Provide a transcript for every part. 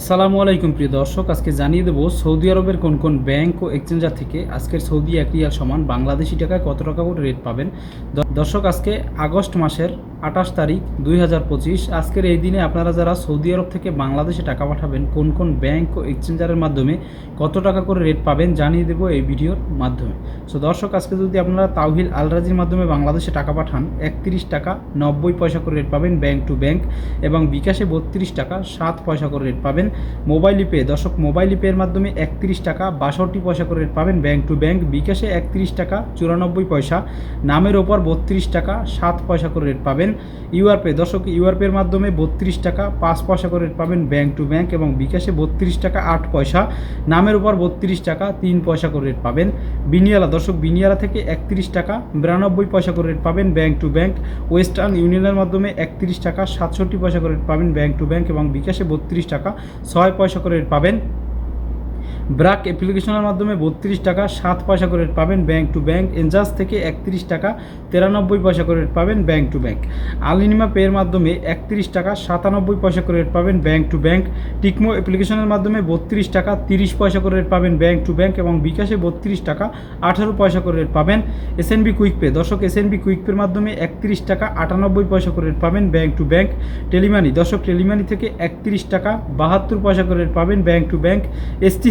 আসসালামু আলাইকুম প্রিয় দর্শক, আজকে জানিয়ে দেবো সৌদি আরবের কোন কোন ব্যাংক ও এক্সচেঞ্জার থেকে আজকের সৌদি এক রিয়াল সমান বাংলাদেশি টাকায় কত টাকা করে রেট পাবেন? দর্শক, আজকে আগস্ট মাসের আঠাশ তারিখ দুই হাজার পঁচিশ। আজকের এই দিনে আপনারা যারা সৌদি আরব থেকে বাংলাদেশে টাকা পাঠাবেন, কোন কোন ব্যাংক ও এক্সচেঞ্জারের মাধ্যমে কত টাকা করে রেট পাবেন জানিয়ে দেবো এই ভিডিওর মাধ্যমে। সো দর্শক, আজকে যদি আপনারা তাওহিল আলরাজির মাধ্যমে বাংলাদেশে টাকা পাঠান, একত্রিশ টাকা নব্বই পয়সা করে রেট পাবেন ব্যাংক টু ব্যাংক এবং বিকাশে বত্রিশ টাকা সাত পয়সা করে রেট পাবেন মোবাইল পে দর্শক, মোবাইল পের মাধ্যমে একত্রিশ টাকা বাষট্টি পয়সা করে রেট পাবেন ব্যাংক টু ব্যাংক। বিকাশে একত্রিশ টাকা চুরানব্বই পয়সা। নামের ওপর বত্রিশ টাকা সাত পয়সা করে রেট পাবেন ইউআর পে দর্শক ইউআর পের মাধ্যমে বত্রিশ টাকা পাঁচ পয়সা করে পাবেন ব্যাংক টু ব্যাংক এবং বিকাশে বত্রিশ টাকা আট পয়সা। নামের উপর বত্রিশ টাকা তিন পয়সা করে রেট পাবেন। বিনিয়ালা, দর্শক, বিনিয়ালা থেকে একত্রিশ টাকা বিরানব্বই পয়সা করে রেট পাবেন ব্যাংক টু ব্যাংক ওয়েস্টার্ন ইউনিয়নের মাধ্যমে একত্রিশ টাকা সাতষট্টি পয়সা করে রেট পাবেন ব্যাংক টু ব্যাংক এবং বিকাশে বত্রিশ টাকা ছয় পয়সা করে রেট পাবেন। ব্রাক অ্যাপ্লিকেশনের মাধ্যমে বত্রিশ টাকা সাত পয়সা করে পাবেন ব্যাংক টু ব্যাংক, এনজাস থেকে একত্রিশ টাকা তিরানব্বই পয়সা করে পাবেন ব্যাংক টু ব্যাংক। আলিনিমা পের মাধ্যমে একত্রিশ টাকা সাতানব্বই পয়সা করে পাবেন ব্যাংক টু ব্যাংক। টিকমো অ্যাপ্লিকেশনের মাধ্যমে বত্রিশ টাকা তিরিশ পয়সা করে পাবেন ব্যাংক টু ব্যাংক এবং বিকাশে বত্রিশ টাকা আঠারো পয়সা করে পাবেন এসএনবি কুইক পে। দর্শক, এসএনবি কুইক পের মাধ্যমে একত্রিশ টাকা আটানব্বই পয়সা করে পাবেন ব্যাংক টু ব্যাংক। টেলিমানি, দর্শক, টেলিমানি থেকে একত্রিশ টাকা বাহাত্তর পয়সা করে পাবেন bank to bank bank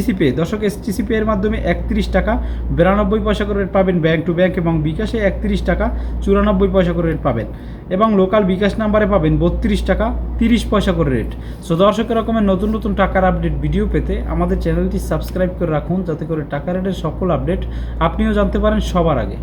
STC pay দর্শক এসটিসি পে এর মাধ্যমে একত্রিশ টাকা বিরানব্বই পয়সা করে রেট পাবেন ব্যাংক টু ব্যাংক এবং বিকাশে একত্রিশ টাকা চুরানব্বই পয়সা করে রেট পাবেন। এবং লোকাল বিকাশ নাম্বারে পাবেন বত্রিশ টাকা তিরিশ পয়সা করে রেট সো দর্শক, এরকমের নতুন নতুন টাকার আপডেট ভিডিও পেতে আমাদের চ্যানেলটি সাবস্ক্রাইব করে রাখুন, যাতে করে টাকা রেটের সকল আপডেট আপনিও জানতে পারেন সবার আগে।